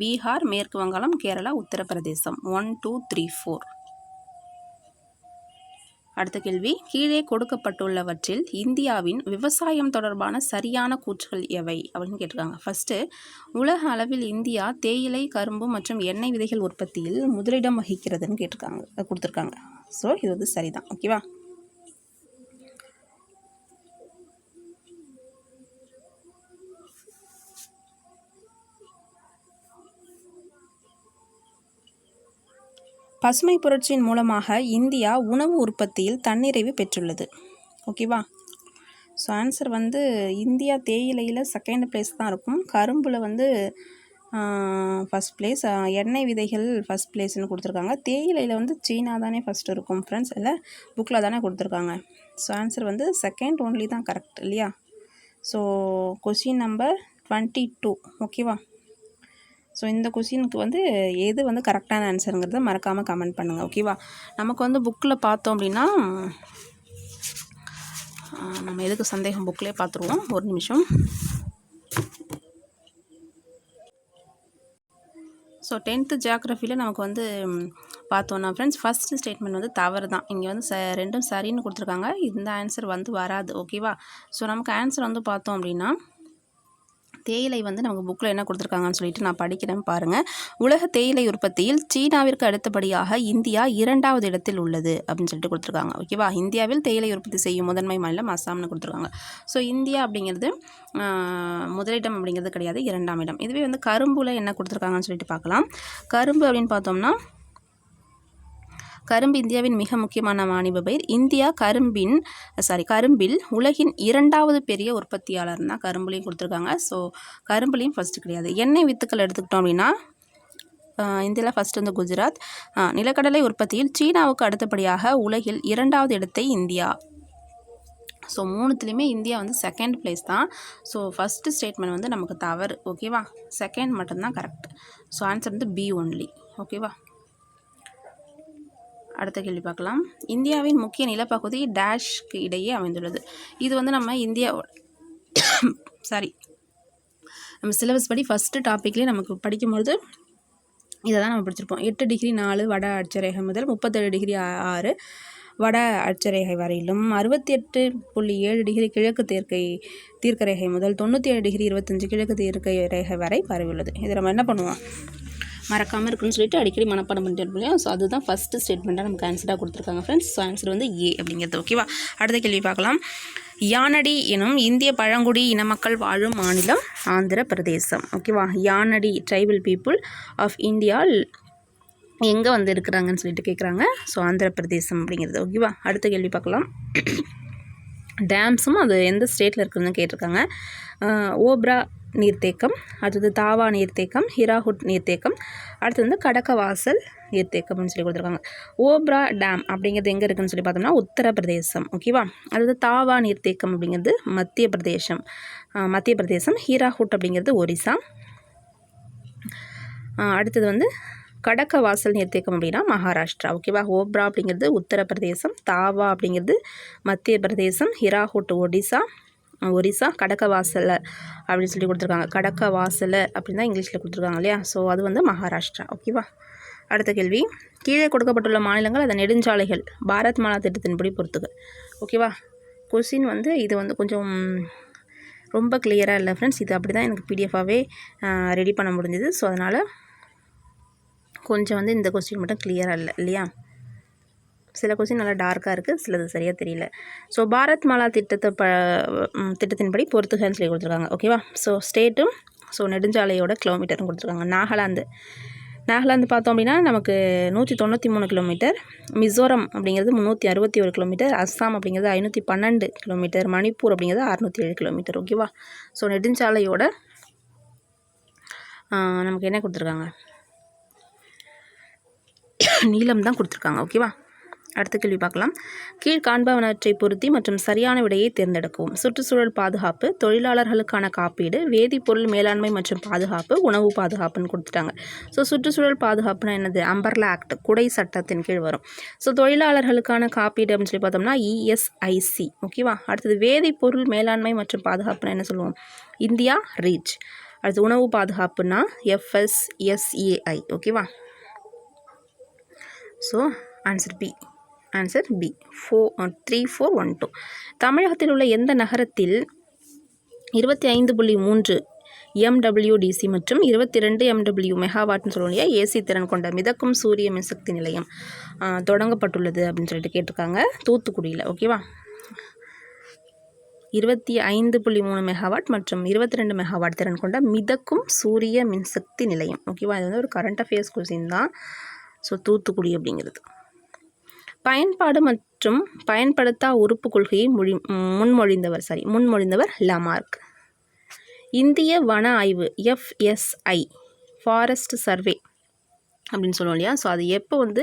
பீகார் மேற்கு வங்காளம் Kerala Uttar Pradesh. One two three four அடுத்த கேள்வி. கீழே கொடுக்கப்பட்டுள்ளவற்றில் இந்தியாவின் விவசாயம் தொடர்பான சரியான கூற்றுகள் எவை? அப்படின்னு கேட்டிருக்காங்க. ஃபஸ்ட்டு உலக அளவில் இந்தியா தேயிலை கரும்பு மற்றும் எண்ணெய் விதைகள் உற்பத்தியில் முதலிடம் வகிக்கிறதுன்னு கேட்டிருக்காங்க கொடுத்துருக்காங்க. ஸோ இது வந்து சரிதான். ஓகேவா பசுமை புரட்சியின் மூலமாக இந்தியா உணவு உற்பத்தியில் தன்னிறைவு பெற்றுள்ளது. ஓகேவா ஸோ ஆன்சர் வந்து இந்தியா தேயிலையில் செகண்ட் பிளேஸ் தான் இருக்கும். கரும்பில் வந்து ஃபஸ்ட் பிளேஸ் எண்ணெய் விதைகள் ஃபஸ்ட் பிளேஸ்னு கொடுத்துருக்காங்க. தேயிலையில் வந்து சீனா தானே ஃபஸ்ட்டு இருக்கும் ஃப்ரெண்ட்ஸ் இல்லை புக்கில் தானே கொடுத்துருக்காங்க. ஸோ ஆன்சர் வந்து செகண்ட் ஒன்லி தான் கரெக்ட் இல்லையா? So question number twenty two ஓகேவா ஸோ இந்த கொஷினுக்கு வந்து எது வந்து கரெக்டான ஆன்சருங்கிறத மறக்காமல் கமெண்ட் பண்ணுங்கள் ஓகேவா நமக்கு வந்து புக்கில் பார்த்தோம் அப்படின்னா நம்ம எதுக்கு சந்தேகம் புக்கிலே பார்த்துருவோம். ஒரு நிமிஷம். ஸோ டென்த்து ஜியாகிரஃபியில் நமக்கு வந்து பார்த்தோன்னா ஃப்ரெண்ட்ஸ் ஃபஸ்ட்டு ஸ்டேட்மெண்ட் வந்து தவறு தான் இங்கே வந்து ச ரெண்டும் சரின்னு கொடுத்துருக்காங்க. இந்த ஆன்சர் வந்து வராது ஓகேவா ஸோ நமக்கு ஆன்சர் வந்து பார்த்தோம் அப்படின்னா தேயிலை வந்து நமக்கு புக்கில் என்ன கொடுத்துருக்காங்கன்னு சொல்லிட்டு நான் படிக்கிறேன் பாருங்கள் உலக தேயிலை உற்பத்தியில் சீனாவிற்கு அடுத்தபடியாக இந்தியா இரண்டாவது இடத்தில் உள்ளது அப்படின்னு சொல்லிட்டு கொடுத்துருக்காங்க. ஓகேவா இந்தியாவில் தேயிலை உற்பத்தி செய்யும் முதன்மை மாநிலம் அஸ்ஸாம்னு கொடுத்துருக்காங்க. ஸோ இந்தியா அப்படிங்கிறது முதலிடம் அப்படிங்கிறது கிடையாது இரண்டாம் இடம். இதுவே வந்து கரும்புல என்ன கொடுத்துருக்காங்கன்னு சொல்லிட்டு பார்க்கலாம். கரும்பு அப்படின்னு பார்த்தோம்னா கரும்பு இந்தியாவின் மிக முக்கியமான வாணிப பயிர். இந்தியா கரும்பின் சாரி கரும்பில் உலகின் இரண்டாவது பெரிய உற்பத்தியாளர் தான் கரும்புலையும் கொடுத்துருக்காங்க. ஸோ கரும்புலையும் ஃபஸ்ட்டு கிடையாது. எண்ணெய் வித்துக்கள் எடுத்துக்கிட்டோம் அப்படின்னா இந்தியாவில் ஃபஸ்ட்டு வந்து குஜராத். நிலக்கடலை உற்பத்தியில் சீனாவுக்கு அடுத்தபடியாக உலகில் இரண்டாவது இடத்தை இந்தியா. ஸோ மூணுத்துலேயுமே இந்தியா வந்து செகண்ட் பிளேஸ் தான். ஸோ ஃபஸ்ட்டு ஸ்டேட்மெண்ட் வந்து நமக்கு தவறு ஓகேவா செகண்ட் மட்டும்தான் கரெக்ட் ஸோ ஆன்சர் வந்து பி ஒன்லி ஓகேவா அடுத்த கேள்வி பார்க்கலாம். இந்தியாவின் முக்கிய நிலப்பகுதி டேஷ்க்கு இடையே அமைந்துள்ளது. இது வந்து நம்ம இந்தியா சாரி நம்ம சிலபஸ் படி ஃபஸ்ட்டு டாப்பிக்லேயே நமக்கு படிக்கும்பொழுது இதை தான் நம்ம படிச்சிருப்போம். எட்டு டிகிரி நாலு வட அட்சரேகை முதல் முப்பத்தேழு டிகிரி ஆறு வட அட்சரேகை வரையிலும் அறுபத்தி எட்டு புள்ளி ஏழு டிகிரி கிழக்கு தீர்க்கை தீர்க்கரேகை முதல் தொண்ணூற்றி ஏழு டிகிரி இருபத்தஞ்சு கிழக்கு தீர்க்கை ரேகை வரை பரவியுள்ளது. இதை நம்ம என்ன பண்ணுவோம்? மறக்காமல் இருக்குன்னு சொல்லிட்டு அடிக்கடி மனப்பாடம் பண்ணிட்டு இருப்போம் ஸோ அதுதான் ஃபஸ்ட்டு ஸ்டேட்மெண்ட்டாக நமக்கு ஆன்சராக கொடுத்துருக்காங்க ஃப்ரெண்ட்ஸ் ஸோ ஆன்சர் வந்து ஏ அப்படிங்கிறது ஓகேவா அடுத்த கேள்வி பார்க்கலாம். யானடி எனும் இந்திய பழங்குடி இன மக்கள் வாழும் மாநிலம் ஆந்திர பிரதேசம் ஓகேவா Yanadi tribal people of India எங்கே வந்து இருக்கிறாங்கன்னு சொல்லிட்டு கேட்குறாங்க ஸோ ஆந்திர பிரதேசம் அப்படிங்கிறது ஓகேவா அடுத்த கேள்வி பார்க்கலாம். டேம்ஸும் அது எந்த ஸ்டேட்டில் இருக்குதுன்னு கேட்டிருக்காங்க. ஓப்ரா நீர்த்தேக்கம் அடுத்தது தாவா நீர்த்தேக்கம் ஹிராஹுட் நீர்த்தேக்கம் அடுத்து வந்து கடக்கவாசல் நீர்த்தேக்கம்னு சொல்லி கொடுத்துருக்காங்க. ஓப்ரா டேம் அப்படிங்கிறது எங்கே இருக்குதுன்னு சொல்லி பார்த்தோம்னா உத்தரப்பிரதேசம் ஓகேவா அதாவது தாவா நீர்த்தேக்கம் அப்படிங்கிறது மத்திய பிரதேசம் மத்திய பிரதேசம் ஹீராஹுட் அப்படிங்கிறது ஒரிசா. அடுத்தது வந்து கடக்க வாசல் நீர்த்தேக்கம் அப்படின்னா மகாராஷ்டிரா ஓகேவா ஓப்ரா அப்படிங்கிறது உத்தரப்பிரதேசம் தாவா அப்படிங்கிறது மத்திய பிரதேசம் ஹிராஹுட் ஒடிசா. ஒரிசா கடக்க வாசலை அப்படின்னு சொல்லி கொடுத்துருக்காங்க. கடக்க வாசலை அப்படின்னு தான் இங்கிலீஷில் கொடுத்துருக்காங்க இல்லையா? ஸோ அது வந்து மகாராஷ்டிரா. ஓகேவா அடுத்த கேள்வி. கீழே கொடுக்கப்பட்டுள்ள மாநிலங்கள் அதன் நெடுஞ்சாலைகள். பாரத் மாலா திட்டத்தின்படி பொறுத்துக ஓகேவா கொஸ்டின் வந்து இது வந்து கொஞ்சம் ரொம்ப கிளியராக இல்லை ஃப்ரெண்ட்ஸ் இது அப்படி தான் எனக்கு பிடிஎஃபாகவே ரெடி பண்ண முடிஞ்சது. ஸோ அதனால் கொஞ்சம் வந்து இந்த கொஸ்டின் மட்டும் கிளியராக இல்லை இல்லையா? சில கொஸ்டின் நல்லா டார்க்காக இருக்குது சிலது சரியாக தெரியல. ஸோ பாரத் மாலா திட்டத்தை ப திட்டத்தின்படி பொறுத்துகன்னு சொல்லி கொடுத்துருக்காங்க. ஓகேவா ஸோ ஸ்டேட்டும் ஸோ நெடுஞ்சாலையோட கிலோமீட்டரும் கொடுத்துருக்காங்க. நாகாலாந்து. நாகாலாந்து பார்த்தோம் அப்படின்னா நமக்கு நூற்றி தொண்ணூற்றி மூணு கிலோமீட்டர் மிசோரம் அப்படிங்கிறது முந்நூற்றி அறுபத்தி ஒரு கிலோமீட்டர் அஸ்ஸாம் அப்படிங்கிறது ஐநூற்றி பன்னெண்டு கிலோமீட்டர் மணிப்பூர் அப்படிங்கிறது அறுநூற்றி ஏழு கிலோமீட்டர் ஓகேவா ஸோ நெடுஞ்சாலையோட நமக்கு என்ன கொடுத்துருக்காங்க? நீளம் தான் கொடுத்துருக்காங்க. ஓகேவா அடுத்த கேள்வி பார்க்கலாம். கீழ் காண்பவனவற்றை பொருத்தி மற்றும் சரியான விடையை தேர்ந்தெடுக்கவும். சுற்றுச்சூழல் பாதுகாப்பு தொழிலாளர்களுக்கான காப்பீடு வேதிப்பொருள் மேலாண்மை மற்றும் பாதுகாப்பு உணவு பாதுகாப்புன்னு கொடுத்துட்டாங்க. ஸோ சுற்றுச்சூழல் பாதுகாப்புனா என்னது? அம்பர்லா ஆக்ட் குடை சட்டத்தின் கீழ் வரும். ஸோ தொழிலாளர்களுக்கான காப்பீடு அப்படின்னு சொல்லி பார்த்தோம்னா இஎஸ்ஐசி ஓகேவா அடுத்தது வேதிப்பொருள் மேலாண்மை மற்றும் பாதுகாப்புனா என்ன சொல்லுவோம்? இந்தியா ரீச் அடுத்து உணவு பாதுகாப்புனா எஃப்எஸ்எஸ்ஏஐ ஓகேவா so answer B answer B four three four one two தமிழகத்தில் உள்ள எந்த நகரத்தில் இருபத்தி ஐந்து புள்ளி மூன்று எம்டபிள்யூடிசி மற்றும் இருபத்தி ரெண்டு எம்டபிள்யூ மெகாவாட்னு சொல்லக்கூடிய ஏசி திறன் கொண்ட மிதக்கும் சூரிய மின்சக்தி நிலையம் தொடங்கப்பட்டுள்ளது அப்படின்னு சொல்லிட்டு கேட்டிருக்காங்க. தூத்துக்குடியில் ஓகேவா இருபத்தி ஐந்து புள்ளி மூணு மெகாவாட் மற்றும் இருபத்தி ரெண்டு மெகாவாட் திறன் கொண்ட மிதக்கும் சூரிய மின்சக்தி நிலையம் ஓகேவா இது வந்து ஒரு கரண்ட் அஃபேர்ஸ் கொஸ்டின் தான். ஸோ தூத்துக்குடி அப்படிங்கிறது. பயன்பாடு மற்றும் பயன்படுத்தா உறுப்பு கொள்கையை மொழி முன்மொழிந்தவர் சாரி முன்மொழிந்தவர் லமார்க் இந்திய வன ஆய்வு எஃப்எஸ்ஐ ஃபாரஸ்ட் சர்வே அப்படின்னு சொல்லுவோம் இல்லையா? ஸோ அது எப்போ வந்து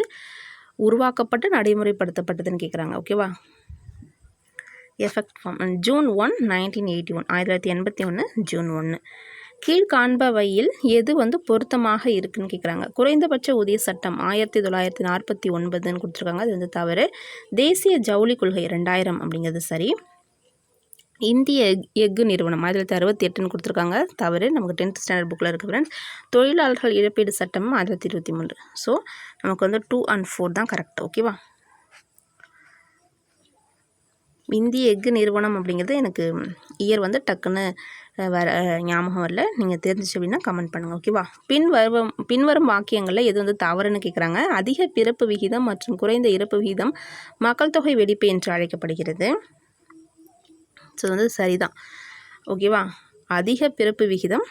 உருவாக்கப்பட்டு நடைமுறைப்படுத்தப்பட்டதுன்னு கேட்குறாங்க ஓகேவா effect form June one nineteen eighty one ஆயிரத்தி தொள்ளாயிரத்தி எண்பத்தி ஒன்று ஜூன் ஒன்று கீழ்காண்பவையில் எது வந்து பொருத்தமாக இருக்குன்னு கேட்குறாங்க குறைந்தபட்ச ஊதிய சட்டம் ஆயிரத்தி தொள்ளாயிரத்தி நாற்பத்தி ஒன்பதுன்னு கொடுத்துருக்காங்க. அது வந்து தவறு. தேசிய ஜவுளி கொள்கை ரெண்டாயிரம் அப்படிங்கிறது சரி. இந்திய எக் எஃகு நிறுவனம் ஆயிரத்தி தொள்ளாயிரத்தி அறுபத்தி எட்டுன்னு கொடுத்துருக்காங்க. தவறு. நமக்கு டென்த் ஸ்டாண்டர்ட் புக்கில் இருக்குது ஃப்ரெண்ட்ஸ் தொழிலாளர்கள் இழப்பீடு சட்டம் ஆயிரத்தி இருபத்தி மூன்று. ஸோ நமக்கு வந்து டூ அண்ட் ஃபோர் தான் கரெக்ட் ஓகேவா இந்திய எஃகு நிறுவனம் அப்படிங்கிறது எனக்கு இயர் வந்து டக்குன்னு வர ஞாபகம் வரல. நீங்கள் தெரிஞ்சிச்சு அப்படின்னா கமெண்ட் பண்ணுங்கள் ஓகேவா பின்வரும் பின்வரும் வாக்கியங்களில் எது வந்து தவறுன்னு கேட்குறாங்க அதிக பிறப்பு விகிதம் மற்றும் குறைந்த இறப்பு விகிதம் மக்கள் தொகை வெடிப்பு என்று அழைக்கப்படுகிறது. ஸோ வந்து சரிதான். ஓகேவா அதிக பிறப்பு விகிதம்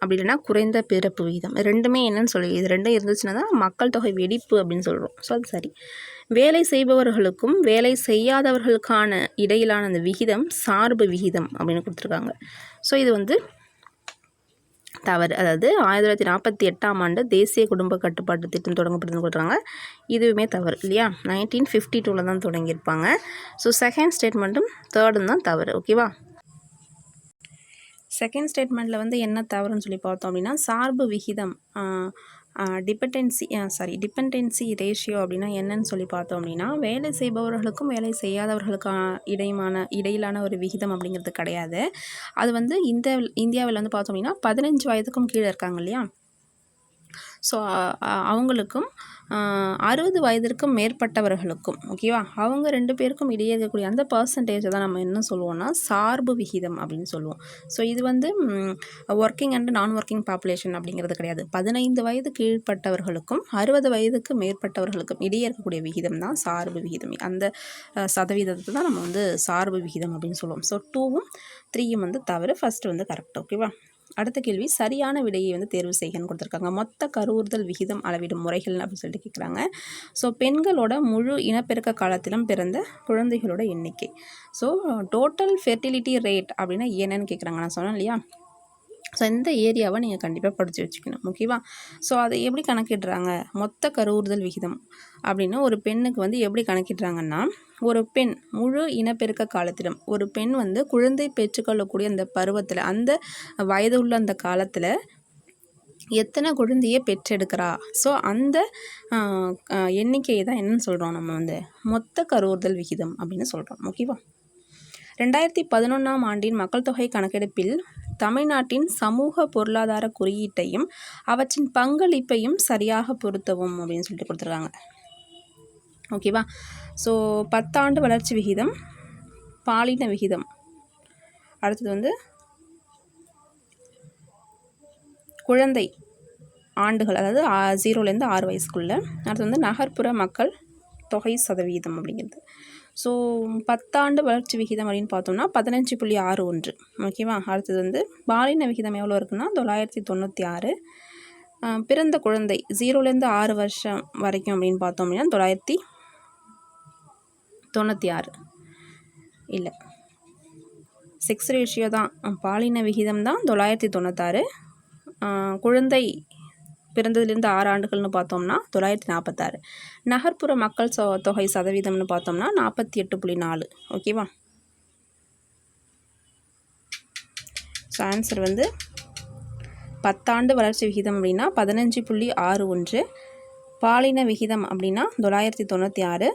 அப்படி இல்லைன்னா குறைந்த பிறப்பு விகிதம். ரெண்டுமே என்னன்னு சொல்லி இது ரெண்டும் இருந்துச்சுன்னா தான் மக்கள் தொகை வெடிப்பு அப்படின்னு சொல்கிறோம் ஸோ அது சரி. வேலை செய்பவர்களுக்கும் வேலை செய்யாதவர்களுக்கான இடையிலான அந்த விகிதம் சார்பு விகிதம் அப்படின்னு கொடுத்துருக்காங்க. ஸோ இது வந்து தவறு. அதாவது ஆயிரத்தி தொள்ளாயிரத்தி நாற்பத்தி எட்டாம் ஆண்டு தேசிய குடும்ப கட்டுப்பாட்டு திட்டம் தொடங்கப்பட்டதுன்னு கொடுக்குறாங்க இதுவுமே தவறு இல்லையா? நைன்டீன் ஃபிஃப்டி டூவில் தான் தொடங்கியிருப்பாங்க. ஸோ செகண்ட் ஸ்டேட்மெண்ட்டும் தேர்டும் தான் தவறு ஓகேவா செகண்ட் ஸ்டேட்மெண்ட்டில் வந்து என்ன தவறுன்னு சொல்லி பார்த்தோம் அப்படின்னா சார்பு விகிதம் டிபெண்டன்சி சாரி டிபெண்டன்சி ரேஷியோ அப்படின்னா என்னன்னு சொல்லி பார்த்தோம் அப்படின்னா வேலை செய்பவர்களுக்கும் வேலை செய்யாதவர்களுக்கான இடையுமான இடையிலான ஒரு விகிதம் அப்படிங்கிறது கிடையாது. அது வந்து இந்த இந்தியாவில் வந்து பார்த்தோம் அப்படின்னா பதினஞ்சு வயதுக்கும் கீழே இருக்காங்க இல்லையா? ஸோ அவங்களுக்கும் அறுபது வயதிற்கும் மேற்பட்டவர்களுக்கும் ஓகேவா அவங்க ரெண்டு பேருக்கும் இடையே இருக்கக்கூடிய அந்த பர்சன்டேஜை தான் நம்ம என்ன சொல்லுவோம்னா சார்பு விகிதம் அப்படின்னு சொல்லுவோம் ஸோ இது வந்து working and non working population அப்படிங்கிறது கிடையாது. பதினைந்து வயது கீழ்ப்பட்டவர்களுக்கும் அறுபது வயதுக்கு மேற்பட்டவர்களுக்கும் இடையே இருக்கக்கூடிய விகிதம் தான் சார்பு விகிதம். அந்த சதவீதத்தை தான் நம்ம வந்து சார்பு விகிதம் அப்படின்னு சொல்லுவோம் ஸோ டூவும் த்ரீயும் வந்து தவறு ஃபஸ்ட்டு வந்து கரெக்ட் ஓகேவா அடுத்த கேள்வி சரியான விடையை வந்து தேர்வு செய்யன்னு கொடுத்துருக்காங்க. மொத்த கருவுறுதல் விகிதம் அளவிடும் முறைகள் அப்படின்னு சொல்லிட்டு கேட்குறாங்க ஸோ பெண்களோட முழு இனப்பெருக்க காலத்திலும் பிறந்த குழந்தைகளோட எண்ணிக்கை. ஸோ டோட்டல் ஃபெர்டிலிட்டி ரேட் அப்படின்னா என்னன்னு கேட்குறாங்க நான் சொன்னேன் இல்லையா? ஸோ இந்த ஏரியாவை நீங்கள் கண்டிப்பாக படித்து வச்சுக்கணும். ஓகேவா? ஸோ அதை எப்படி கணக்கிடுறாங்க? மொத்த கருவுறுதல் விகிதம் அப்படின்னு ஒரு பெண்ணுக்கு வந்து எப்படி கணக்கிடுறாங்கன்னா ஒரு பெண் முழு இனப்பெருக்க காலத்திலும் ஒரு பெண் வந்து குழந்தை பெற்றுக்கொள்ளக்கூடிய அந்த பருவத்தில் அந்த வயது உள்ள அந்த காலத்தில் எத்தனை குழந்தையை பெற்றெடுக்கிறா? ஸோ அந்த எண்ணிக்கையை தான் என்னன்னு சொல்கிறோம் நம்ம வந்து. மொத்த கருவுறுதல் விகிதம் அப்படின்னு சொல்கிறோம் ஓகேவா? ரெண்டாயிரத்தி பதினொன்றாம் ஆண்டின் மக்கள் தொகை கணக்கெடுப்பில் தமிழ்நாட்டின் சமூக பொருளாதார குறியீட்டையும் அவற்றின் பங்களிப்பையும் சரியாக பொருத்தவும் அப்படின்னு சொல்லிட்டு கொடுத்துருக்காங்க. ஓகேவா? ஸோ பத்தாண்டு வளர்ச்சி விகிதம் பாலின விகிதம். அடுத்தது வந்து குழந்தை ஆண்டுகள் அதாவது ஜீரோலேருந்து ஆறு வயசுக்குள்ளே. அடுத்து வந்து நகர்ப்புற மக்கள் தொகை சதவீதம் அப்படிங்கிறது. ஸோ பத்தாண்டு வளர்ச்சி விகிதம் அப்படின்னு பார்த்தோம்னா பதினஞ்சு புள்ளி ஆறு ஒன்று. ஓகேவா அடுத்தது வந்து பாலின விகிதம் எவ்வளோ இருக்குன்னா தொள்ளாயிரத்தி தொண்ணூற்றி ஆறு. பிறந்த குழந்தை ஜீரோலேருந்து ஆறு வருஷம் வரைக்கும் அப்படின்னு பார்த்தோம் அப்படின்னா தொள்ளாயிரத்தி தொண்ணூற்றி ஆறு. இல்லை. செக்ஸ் ரேஷியோ தான். பாலின விகிதம் தான் தொள்ளாயிரத்தி தொண்ணூத்தாறு. குழந்தை பிறந்ததுலேருந்து ஆறு ஆண்டுகள்னு பார்த்தோம்னா தொள்ளாயிரத்தி நாற்பத்தாறு. நகர்ப்புற மக்கள் சொ தொகை சதவீதம்னு பார்த்தோம்னா நாற்பத்தி எட்டு புள்ளி நாலு. ஓகேவா ஸோ ஆன்சர் வந்து பத்தாண்டு வளர்ச்சி விகிதம் அப்படின்னா பதினஞ்சு புள்ளி ஆறு ஒன்று. பாலின விகிதம் அப்படின்னா தொள்ளாயிரத்தி தொண்ணூற்றி ஆறு.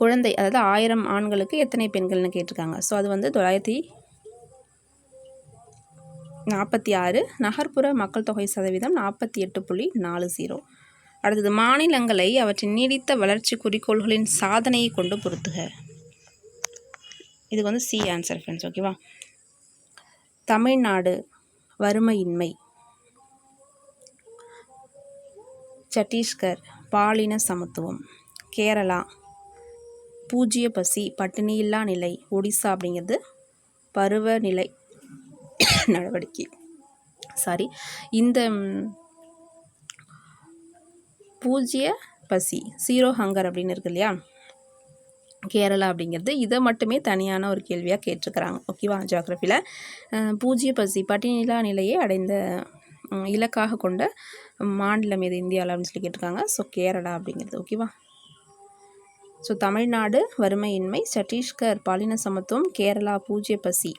குழந்தை அதாவது ஆயிரம் ஆண்களுக்கு எத்தனை பெண்கள்னு கேட்டிருக்காங்க. ஸோ அது வந்து தொள்ளாயிரத்தி நாற்பத்தி ஆறு நகர்ப்புற மக்கள் தொகை சதவீதம் நாற்பத்தி எட்டு புள்ளி நாலு ஜீரோ அடுத்தது மாநிலங்களை அவற்றின் நீடித்த வளர்ச்சி குறிக்கோள்களின் சாதனையை கொண்டு பொருத்துக. இதுக்கு வந்து சி ஆன்சர் ஃப்ரெண்ட்ஸ் ஓகேவா தமிழ்நாடு வறுமையின்மை. சத்தீஸ்கர் பாலின சமத்துவம். கேரளா பூஜ்ய பசி பட்டினியில்லா நிலை ஒடிசா அப்படிங்கிறது பருவநிலை நடவடிக்கை. சாரி இந்த பூஜ்ய பசி சீரோ ஹங்கர் அப்படின்னு இருக்கு இல்லையா? கேரளா அப்படிங்கிறது. இதை மட்டுமே தனியான ஒரு கேள்வியாக கேட்டிருக்கிறாங்க. ஓகேவா ஜியாகிரஃபியில் பூஜ்ய பசி பட்டினிலா நிலையை அடைந்த இலக்காக கொண்ட மாநிலம் எது? இந்தியாவில் அப்படின்னு சொல்லி கேட்டிருக்காங்க. ஸோ கேரளா அப்படிங்கிறது. ஓகேவா ஸோ தமிழ்நாடு வறுமையின்மை சத்தீஸ்கர் பாலின சமத்துவம் கேரளா பூஜ்ய பசி.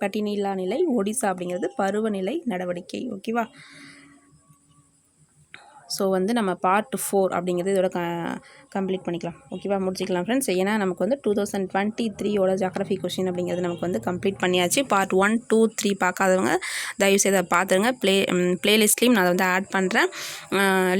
பட்டினில்லா நிலை ஒடிசா அப்படிங்கிறது பருவநிலை நடவடிக்கை. ஓகேவா? ஸோ வந்து நம்ம பார்ட் ஃபோர் அப்படிங்கிறது இதோட க கம்ப்ளீட் பண்ணிக்கலாம். ஓகேவா முடிச்சிக்கலாம் ஃப்ரெண்ட்ஸ் ஏன்னா நமக்கு வந்து டூ தௌசண்ட் டுவெண்ட்டி த்ரீயோட ஜாகிரஃபி கொஷின் அப்படிங்கிறது நமக்கு வந்து கம்ப்ளீட் பண்ணியாச்சு. பார்ட் ஒன் டூ த்ரீ பார்க்காதவங்க தயவுசெய்து அதை பார்த்துருங்க. ப்ளே ப்ளேலிஸ்ட்லேயும் நான் அதை வந்து ஆட் பண்ணுறேன்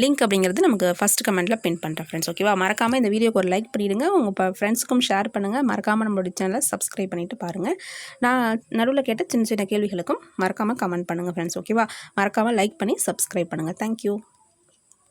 லிங்க் அப்படிங்கிறது நமக்கு ஃபஸ்ட் கமெண்ட்டில் பின் பண்ணுறேன் ஃப்ரெண்ட்ஸ் ஓகேவா மறக்காமல் இந்த வீடியோக்கு ஒரு லைக் பண்ணிவிடுங்க உங்கள் ஃப்ரெண்ட்ஸுக்கும் ஷேர் பண்ணுங்கள் மறக்காமல் நம்மளுடைய சேனலை சப்ஸ்கிரைப் பண்ணிவிட்டு பாருங்கள் நான் நடுவில் கேட்ட சின்ன சின்ன கேள்விகளுக்கும் மறக்காமல் கமெண்ட் பண்ணுங்கள் ஃப்ரெண்ட்ஸ் ஓகேவா மறக்காமல் லைக் பண்ணி சப்ஸ்கிரைப் பண்ணுங்கள் தேங்க்யூ